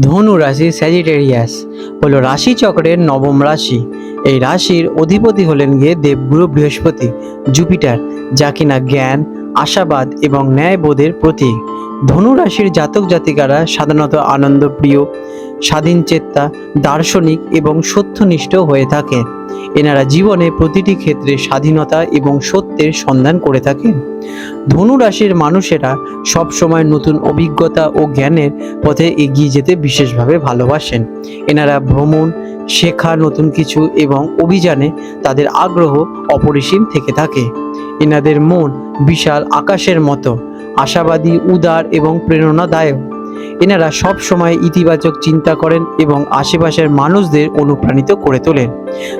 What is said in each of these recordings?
ধনু রাশি স্যাজিটেরিয়াস হল রাশিচক্রের নবম রাশি। এই রাশির অধিপতি হলেন গিয়ে দেবগুরু বৃহস্পতি, জুপিটার, যা কিনা জ্ঞান, আশাবাদ এবং ন্যায়বোধের প্রতীক। ধনু রাশির জাতক জাতিকারা সাধারণত আনন্দপ্রিয়। স্বাধীন চেত্তা, দার্শনিক এবং সত্যনিষ্ঠ হয়ে থাকে। এনারা জীবনে প্রতিটি ক্ষেত্রে স্বাধীনতা এবং সত্যের সন্ধান করে থাকেন। ধনু রাশির মানুষেরা সবসময় নতুন অভিজ্ঞতা ও জ্ঞানের পথে এগিয়ে যেতে বিশেষভাবে ভালোবাসেন। এনারা ভ্রমণ, শেখা নতুন কিছু এবং অভিযানে তাদের আগ্রহ অপরিসীম থেকে থাকে। এনাদের মন বিশাল আকাশের মতো। আশাবাদী, উদার এবং প্রেরণাদায়ক। এনারা সব সময় ইতিবাচক চিন্তা করেন এবং আশেপাশের মানুষদের অনুপ্রাণিত করে তোলেন।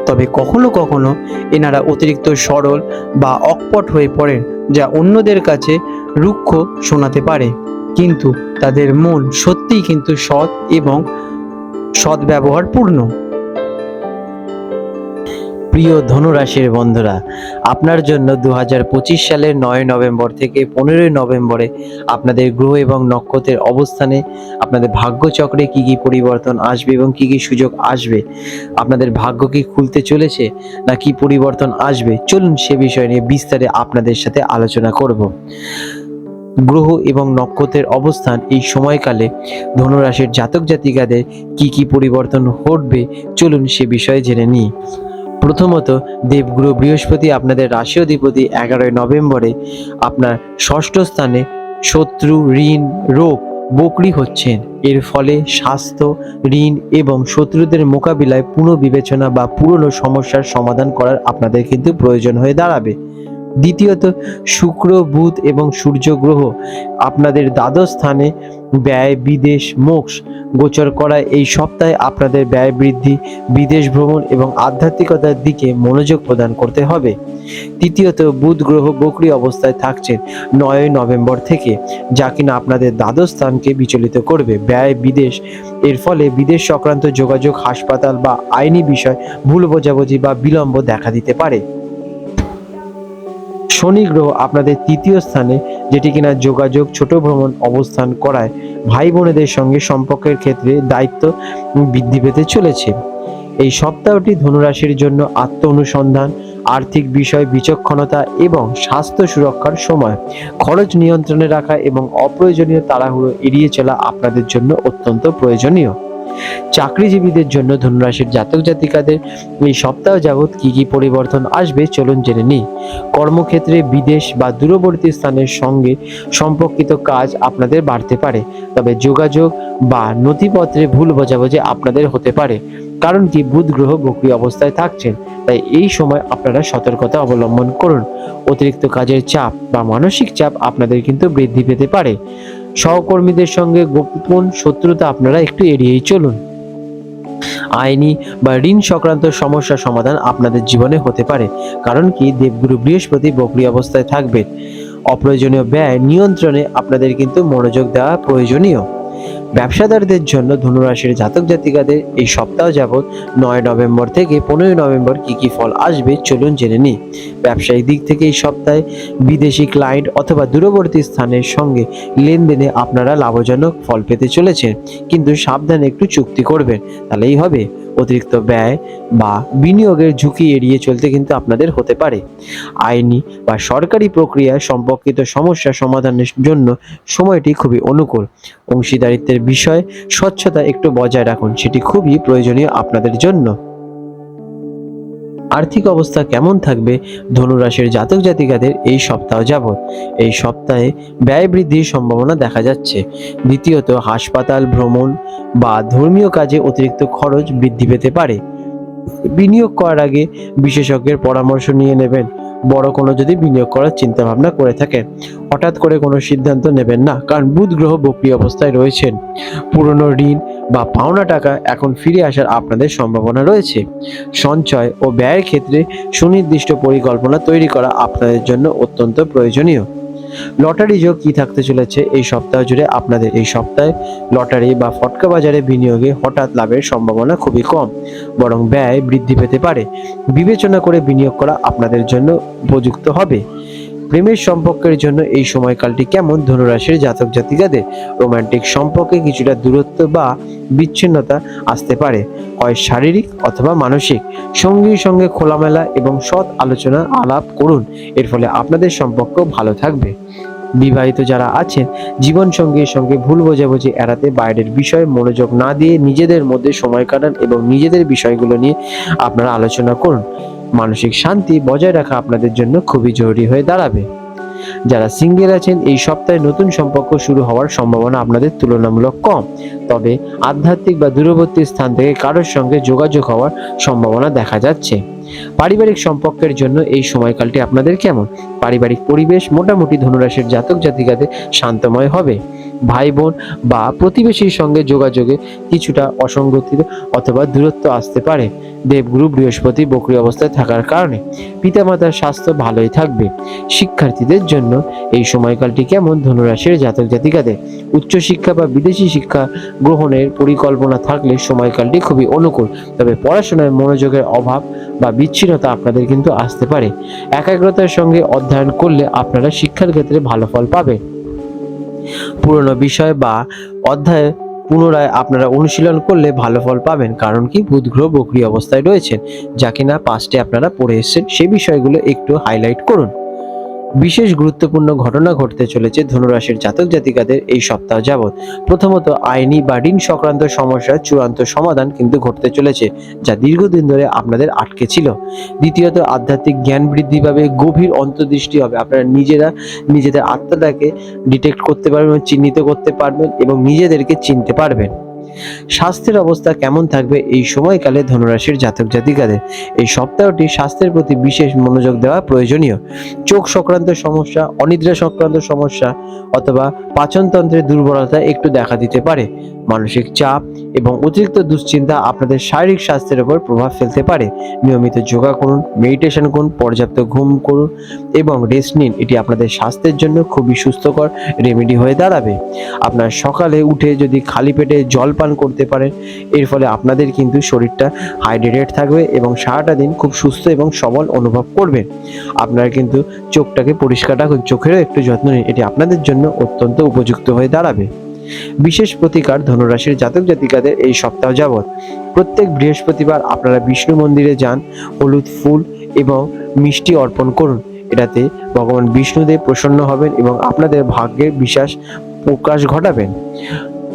তবে কখনো কখনো এনারা অতিরিক্ত সরল বা অকপট হয়ে পড়েন, যা অন্যদের কাছে রুক্ষ শোনাতে পারে। কিন্তু তাদের মন সত্যিই কিন্তু সৎ এবং সদ্ব্যবহারপূর্ণ। প্রিয় ধনুরাশির বন্ধুরা, আপনার জন্য দু হাজার পঁচিশ সালের নয় নভেম্বর থেকে পনেরোই নভেম্বরে আপনাদের গ্রহ এবং নক্ষত্রের অবস্থানে আপনাদের ভাগ্যচক্রে কি কি পরিবর্তন আসবে এবং কি কি সুযোগ আসবে? আপনাদের ভাগ্য কি খুলতে চলেছে না কি পরিবর্তন আসবে? চলুন সে বিষয় নিয়ে বিস্তারে আপনাদের সাথে আলোচনা করব। গ্রহ এবং নক্ষত্রের অবস্থান এই সময়কালে ধনুরাশির জাতক জাতিকাদের কি কি পরিবর্তন ঘটবে? চলুন সে বিষয়ে জেনে নিই। প্রথমত দেবগুরু বৃহস্পতি আপনাদের রাশি অধিপতি এগারোই নভেম্বরে আপনার ষষ্ঠ স্থানে শত্রু, ঋণ, রোগ বকরি হচ্ছেন। এর ফলে স্বাস্থ্য, ঋণ এবং শত্রুদের মোকাবিলায় পুনঃবিবেচনা বা পুরনো সমস্যার সমাধান করার আপনাদের কিন্তু প্রয়োজন হয়ে দাঁড়াবে। দ্বিতীয়ত, শুক্র, বুধ এবং সূর্য গ্রহ আপনাদের দ্বাদশ স্থানে ব্যয়, বিদেশ, মোক্ষ গোচর করায়। এই সপ্তাহে আপনাদের ব্যয় বৃদ্ধি, বিদেশ ভ্রমণ এবং আধ্যাত্মিকতার দিকে মনোযোগ প্রদান করতে হবে। তৃতীয়ত, বুধ গ্রহ বকরি অবস্থায় থাকছেন নয়ই নভেম্বর থেকে, যা কিনা আপনাদের দ্বাদশ স্থানকে বিচলিত করবে। ব্যয়, বিদেশ, এর ফলে বিদেশ সংক্রান্ত যোগাযোগ, হাসপাতাল বা আইনি বিষয় ভুল বোঝাবুঝি বা বিলম্ব দেখা দিতে পারে। শনি গ্রহ আপনাদের তৃতীয় স্থানে, যেটি কিনা যোগাযোগ, ছোট ভ্রমণ, অবস্থান করায় ভাই বোনেদের সঙ্গে সম্পর্কের ক্ষেত্রে দায়িত্ব বৃদ্ধি পেতে চলেছে। এই সপ্তাহটি ধনুরাশির জন্য আত্ম অনুসন্ধান আর্থিক বিষয় বিচক্ষণতা এবং স্বাস্থ্য সুরক্ষার সময়। খরচ নিয়ন্ত্রণে রাখা এবং অপ্রয়োজনীয় তাড়াহুড়ো এড়িয়ে চলা আপনাদের জন্য অত্যন্ত প্রয়োজনীয়। চাকরিজীবীদের জন্য ধনুরাশির জাতক জাতিকাদের এই সপ্তাহ যাবৎ কি কি পরিবর্তন আসবে চলুন জেনে নিই। কর্মক্ষেত্রে বিদেশ বা দূরবর্তী স্থানের সঙ্গে সম্পর্কিত কাজ আপনাদের বাড়তে পারে, তবে যোগাযোগ বা নথিপত্রে ভুল বোঝাবুঝি আপনাদের হতে পারে, কারণ কি বুধ গ্রহ বকরি অবস্থায় থাকছেন, তাই এই সময় আপনারা সতর্কতা অবলম্বন করুন। অতিরিক্ত কাজের চাপ বা মানসিক চাপ আপনাদের কিন্তু বৃদ্ধি পেতে পারে। সহকর্মীদের সঙ্গে গোপন শত্রুতা আপনারা একটু এড়িয়েই চলুন। আইনি বা ঋণ সংক্রান্ত সমস্যার সমাধান আপনাদের জীবনে হতে পারে, কারণ কি দেবগুরু বৃহস্পতি বকরি অবস্থায় থাকবে। অপ্রয়োজনীয় ব্যয় নিয়ন্ত্রণে আপনাদের কিন্তু মনোযোগ দেওয়া প্রয়োজনীয়। ব্যবসাদারদের জন্য ধনুরাশির জাতক জাতিকাদের এই সপ্তাহ যাবৎ নয় নভেম্বর থেকে পনেরোই নভেম্বর কি কি ফল আসবে চলুন জেনে নিই। ব্যবসায়িক দিক থেকে এই সপ্তাহে বিদেশি ক্লায়েন্ট অথবা দূরবর্তী স্থানের সঙ্গে লেনদেনে আপনারা লাভজনক ফল পেতে চলেছেন, কিন্তু সাবধানে একটু চুক্তি করবেন, তাহলেই হবে। অতিরিক্ত ব্যয় বা বিনিয়োগের ঝুঁকি এড়িয়ে চলতে কিন্তু আপনাদের হতে পারে। আইনি বা সরকারি প্রক্রিয়া সম্পর্কিত সমস্যা সমাধানের জন্য সময়টি খুবই অনুকূল। অংশীদারিত্বের বিষয় স্বচ্ছতা একটু বজায় রাখুন, সেটি খুবই প্রয়োজনীয় আপনাদের জন্য। আর্থিক অবস্থা কেমন থাকবে ধনুরাশির জাতক জাতিকাদের এই সপ্তাহ যাবৎ? এই সপ্তাহে ব্যয় বৃদ্ধির সম্ভাবনা দেখা যাচ্ছে। দ্বিতীয়ত, হাসপাতাল, ভ্রমণ বা ধর্মীয় কাজে অতিরিক্ত খরচ বৃদ্ধি পেতে পারে। বিনিয়োগ করার আগে বিশেষজ্ঞের পরামর্শ নিয়ে নেবেন। বড় কোনো যদি বিনিয়োগ করার চিন্তা ভাবনা করে থাকেন হঠাৎ করে কোনো সিদ্ধান্ত নেবেন না, কারণ বুধ গ্রহ বক্রি অবস্থায় রয়েছেন। পুরনো ঋণ বা পাওনা টাকা এখন ফিরে আসার আপনাদের সম্ভাবনা রয়েছে। সঞ্চয় ও ব্যয়ের ক্ষেত্রে সুনির্দিষ্ট পরিকল্পনা তৈরি করা আপনাদের জন্য অত্যন্ত প্রয়োজনীয়। লটারি যোগ কি থাকতে চলেছে এই সপ্তাহ জুড়ে আপনাদের এই সপ্তাহে লটারি বা ফটকা বাজারে বিনিয়োগে হঠাৎ লাভের সম্ভাবনা খুবই কম, বরং ব্যয় বৃদ্ধি পেতে পারে। বিবেচনা করে বিনিয়োগ করা আপনাদের জন্য উপযুক্ত হবে। প্রেমের সম্পর্কের জন্য এই সময়কালটি কেমন? ধনুরাশির জাতক জাতিকাদের রোমান্টিক সম্পর্কে কিছুটা দূরত্ব বা বিচ্ছিন্নতা আসতে পারে। হয় শারীরিক অথবা মানসিক। সঙ্গীর সঙ্গে খোলামেলা এবং সৎ আলোচনা আলাপ করুন। এর ফলে আপনাদের সম্পর্ক ভালো থাকবে। বিবাহিত যারা আছেন জীবন সঙ্গীর সঙ্গে ভুল বোঝাবুঝি এড়াতে বাইরের বিষয়ে মনোযোগ না দিয়ে নিজেদের মধ্যে সময় কাটান এবং নিজেদের বিষয়গুলো নিয়ে আপনারা আলোচনা করুন। মানসিক শান্তি বজায় রাখা আপনাদের জন্য খুবই জরুরি হয়ে দাঁড়াবে। যারা সিঙ্গেল আছেন, এই সপ্তাহে নতুন সম্পর্ক শুরু হওয়ার সম্ভাবনা আপনাদের তুলনামূলক কম। তবে আধ্যাত্মিক বা দূরবর্তী স্থান থেকে কারোর সঙ্গে যোগাযোগ হওয়ার সম্ভাবনা দেখা যাচ্ছে। পারিবারিক সম্পর্কের জন্য এই সময়কালটি আপনাদের কেমন? পারিবারিক পরিবেশ মোটামুটি ধনুরাশির জাতক জাতিকাদের শান্তময় হবে। ভাই বোন বা প্রতিবেশীর সঙ্গে যোগাযোগে কিছুটা অসঙ্গতি অথবা দূরত্ব আসতে পারে। দেবগুরু বৃহস্পতি বকরি অবস্থায় থাকার কারণে পিতামাতার স্বাস্থ্য ভালোই থাকবে। শিক্ষার্থীদের জন্য এই সময়কালটি কেমন ধনুরাশির জাতক জাতিকাদের? উচ্চশিক্ষা বা বিদেশি শিক্ষা গ্রহণের পরিকল্পনা থাকলে সময়কালটি খুবই অনুকূল, তবে পড়াশোনায় মনোযোগের অভাব বা বিচ্ছিন্নতা আপনাদের কিন্তু আসতে পারে। একাগ্রতার সঙ্গে অধ্যয়ন করলে আপনারা শিক্ষার ক্ষেত্রে ভালো ফল পাবেন। পুরনো বিষয় বা অধ্যায় পুনরায় আপনারা অনুশীলন করলে ভালো ফল পাবেন, কারণ কি বুধ গ্রহ বকরি অবস্থায় রয়েছেন। যা কিনা পাস্টে আপনারা পড়ে এসেছেন সেই বিষয়গুলো একটু হাইলাইট করুন। বিশেষ গুরুত্বপূর্ণ ঘটনা ঘটতে চলেছে ধনুরাশির জাতক জাতিকাদের এই সপ্তাহ যাবৎ। প্রথমত, আইনি বা ঋণ সংক্রান্ত সমস্যার চূড়ান্ত সমাধান কিন্তু ঘটতে চলেছে, যা দীর্ঘদিন ধরে আপনাদের আটকে ছিল। দ্বিতীয়ত, আধ্যাত্মিক জ্ঞান বৃদ্ধি পাবে, গভীর অন্তর্দৃষ্টি হবে। আপনারা নিজেরা নিজেদের আত্মাটাকে ডিটেক্ট করতে পারবেন, চিহ্নিত করতে পারবেন এবং নিজেদেরকে চিনতে পারবেন। স্বাস্থ্যের অবস্থা কেমন থাকবে এই সময়কালে ধনুরাশির জাতক জাতিকাদের? এই সপ্তাহটি স্বাস্থ্যের প্রতি বিশেষ মনোযোগ দেওয়া প্রয়োজনীয়। চোখ সংক্রান্ত সমস্যা, অনিদ্রা সংক্রান্ত সমস্যা অথবা পাচনতন্ত্রের দুর্বলতা একটু দেখা দিতে পারে। মানসিক চাপ এবং অতিরিক্ত দুশ্চিন্তা আপনাদের শারীরিক স্বাস্থ্যের উপর প্রভাব ফেলতে পারে। নিয়মিত যোগা করুন, মেডিটেশন করুন, পর্যাপ্ত ঘুম করুন এবং রেস্ট নিন। এটি আপনাদের স্বাস্থ্যের জন্য খুবই সুস্থকর রেমেডি হয়ে দাঁড়াবে। আপনার সকালে উঠে যদি খালি পেটে জল পান করতে পারেন। এর ফলে আপনাদের কিন্তু শরীরটা হাইড্রেটেড থাকবে এবং সারাটা দিন খুব সুস্থ এবং সবল অনুভব করবেন। আপনারা কিন্তু চোখটাকে পরিষ্কার রাখুন, চোখেরও একটু যত্ন নিন, এটি আপনাদের জন্য অত্যন্ত উপযুক্ত হয়ে দাঁড়াবে। বিশেষ প্রতিকার ধনুরাশির জাতক জাতিকাদের এই সপ্তাহ যাবৎ। প্রত্যেক বৃহস্পতিবার আপনারা বিষ্ণু মন্দিরে যান, হলুদ ফুল এবং মিষ্টি অর্পণ করুন। এটাতে ভগবান বিষ্ণুদেব প্রসন্ন হবেন এবং আপনাদের ভাগ্যের বিশ্বাস প্রকাশ ঘটাবেন।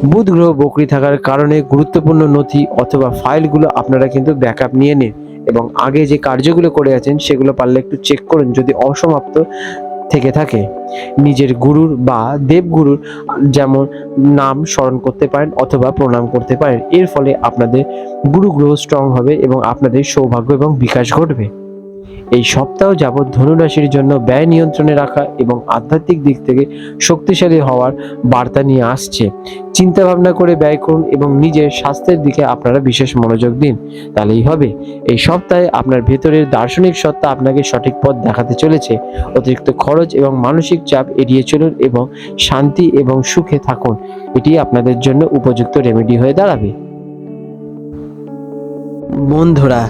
বুধ গ্রহ বকরি থাকার কারণে গুরুত্বপূর্ণ নথি অথবা ফাইলগুলো আপনারা কিন্তু ব্যাকআপ নিয়ে নিন এবং আগে যে কার্যগুলো করে আছেন সেগুলো পারলে একটু চেক করুন যদি অসমাপ্ত থেকে থাকে। নিজের গুরুর বা দেবগুরুর যেমন নাম স্মরণ করতে পারেন অথবা প্রণাম করতে পারেন। এর ফলে আপনাদের গুরু গ্রহ স্ট্রং হবে এবং আপনাদের সৌভাগ্য এবং বিকাশ ঘটবে। এই সপ্তাহ যাবৎ ধনুরাশির জন্য ব্যয় নিয়ন্ত্রণে রাখা এবং আধ্যাত্মিক দিক থেকে শক্তিশালী হওয়ার বার্তা নিয়ে আসছে। চিন্তা ভাবনা করে ব্যয় করুন এবং নিজের স্বাস্থ্যের দিকে আপনারা বিশেষ মনোযোগ দিন। তাহলেই হবে। এই সপ্তাহে আপনার ভেতরের দার্শনিক সত্তা আপনাকে সঠিক পথ দেখাতে চলেছে। অতিরিক্ত খরচ এবং মানসিক চাপ এড়িয়ে চলুন এবং শান্তি এবং সুখে থাকুন। এটি আপনাদের জন্য উপযুক্ত রেমেডি হয়ে দাঁড়াবে। বন্ধুরা